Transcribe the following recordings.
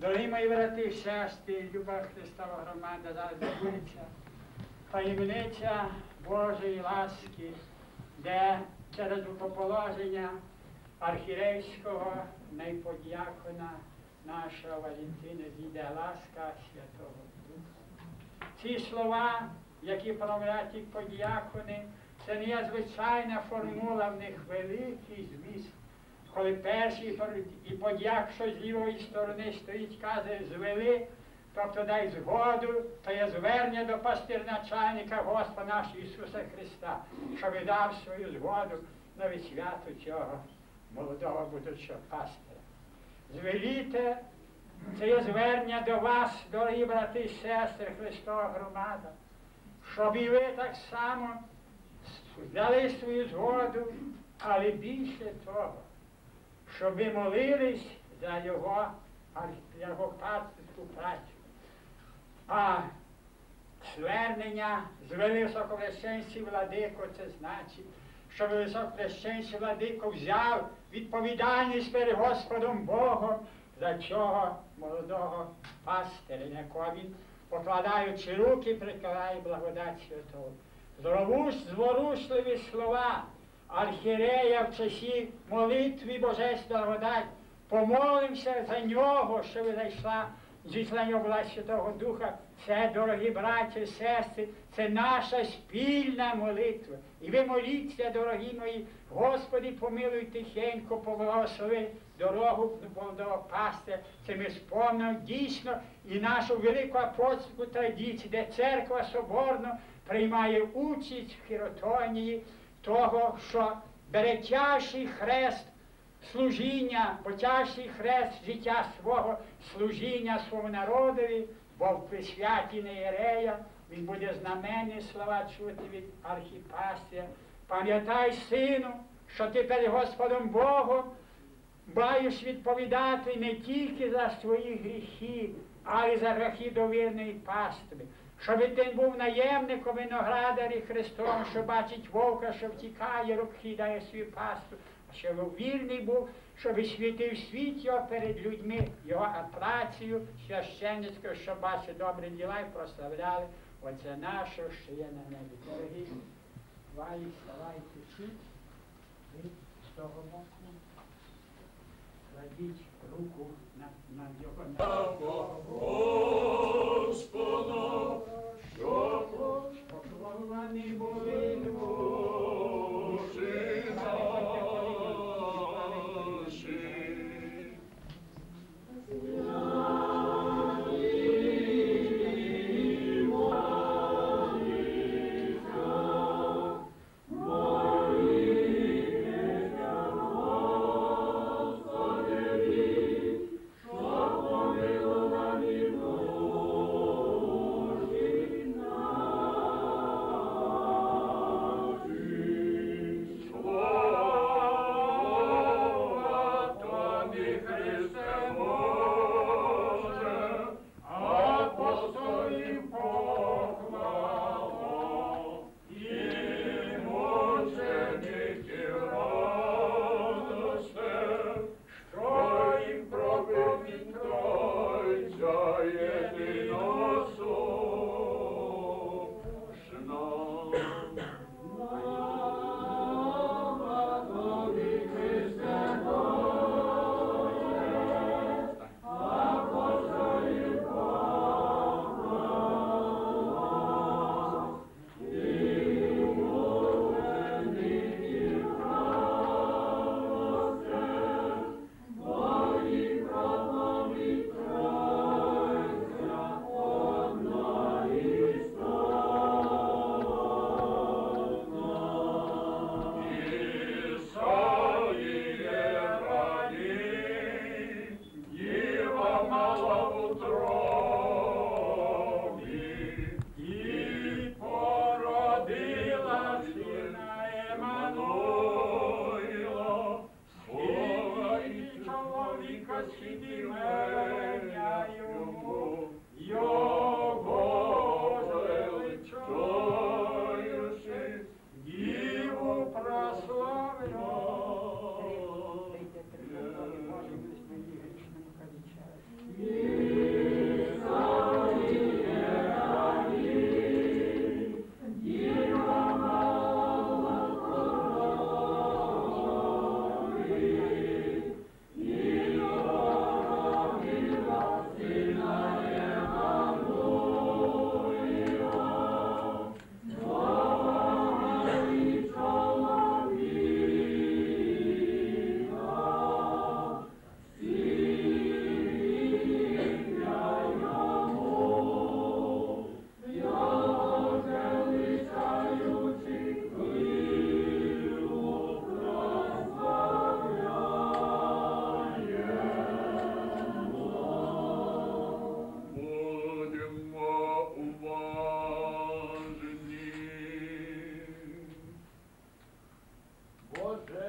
Дорогі мої брати і сестри, люба Христова громада зараз відбудеться. Таємниця Божої ласки, де через рукоположення архірейського найподякона нашого Валентина зійде ласка Святого Духа. Ці слова, які промовляють ті подякони, це не є звичайна формула в них великий зміст. Коли перший і подяк, що з лівої сторони стоїть, каже, звели, тобто дай згоду, то є звернення до пастирначальника Господа нашого Ісуса Христа, щоб дав свою згоду на відсвяту цього молодого будучого пастиря. Звеліте, це є звернення до вас, дорогі брати і сестри, Христова громада, щоб і ви так само дали свою згоду, але більше того щоб ви молились за його, його працю. А звернення з високопрещенський владико, це значить, що високопрещенський владико взяв відповідальність перед Господом Богом за цього молодого пастиря, якого він, покладаючи руки, прикладає благодать Святого. Зворушливі слова архірея в часі молитви Божественна благодать, помолимося за нього, щоб зайшла зійшла була Святого Духа. Це, дорогі браті сестри, це наша спільна молитва. І ви моліться, дорогі мої, Господи, помилуй тихенько, поблагослови дорогу до пастиря. Це ми спомнимо дійсно і нашу велику апостольську традицію, де церква соборно приймає участь в хіротонії того, що бере тяжкий хрест служіння, бо тяжкий хрест життя свого служіння своєму народові, бо в присвяті Неєрея він буде знаменні слова чути від архіпастія. Пам'ятай, сину, що ти перед Господом Богом маєш відповідати не тільки за свої гріхи, але й за гріхи довірної пастви щоб ти був наємником виноградарі Христом, що бачить вовка, що втікає, розкидає свою пасту, а щоб вільний був, щоб світив світ його перед людьми, його працею священницькою, щоб бачить добрі діла і прославляли Отця нашого, що є на небі. Дорогі, хвалі, ставайте всі, ви з того боку. Кладіть руку на, на його. Господа, Oh, oh, oh,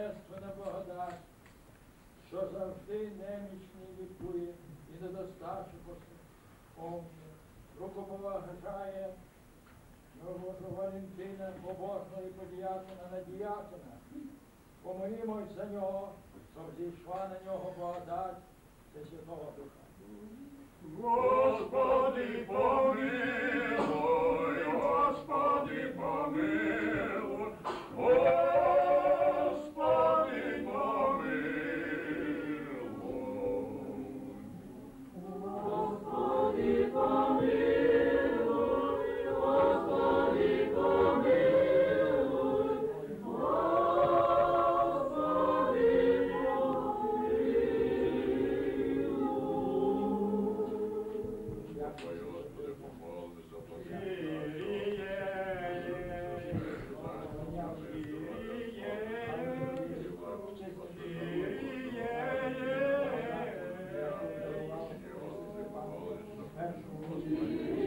Божественна благодать, що завжди немічний лікує і недостачу посилює. Рукоповажає Валентина, побожного і подіякона надіякона. Помолімось за нього, щоб зійшла на нього благодать та Святого Духа. Господи, помилуй! Amen.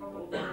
Thank you.